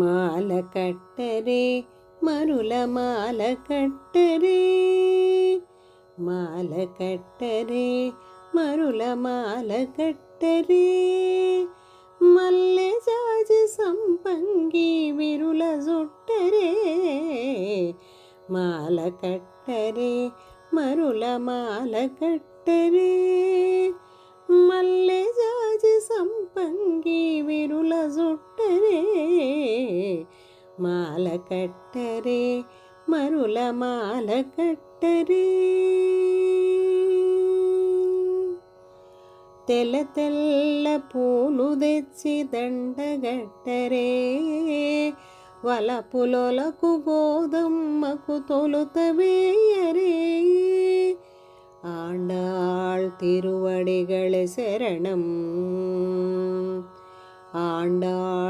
మాల కట్టరే మరుల మాల కట్టరే మాల కట్టరే మరుల మాల కట్టరే మల్లె జాజి సంపంగి విరుల జుట్టరే మాల కట్టరే మరుల మాల కట్టరే మల్లె జాజి సంపంగి విరుల జొట్ట மாலை கட்டரே மருள மாலை கட்டரே తెల తెల్ల పూలు తెచ్చి దండగట్టరే వలపులొలకు గోదమ్మకు తొలుత వేయరే ஆண்டாள் திருவடிகளே சரணம் ஆண்டாள்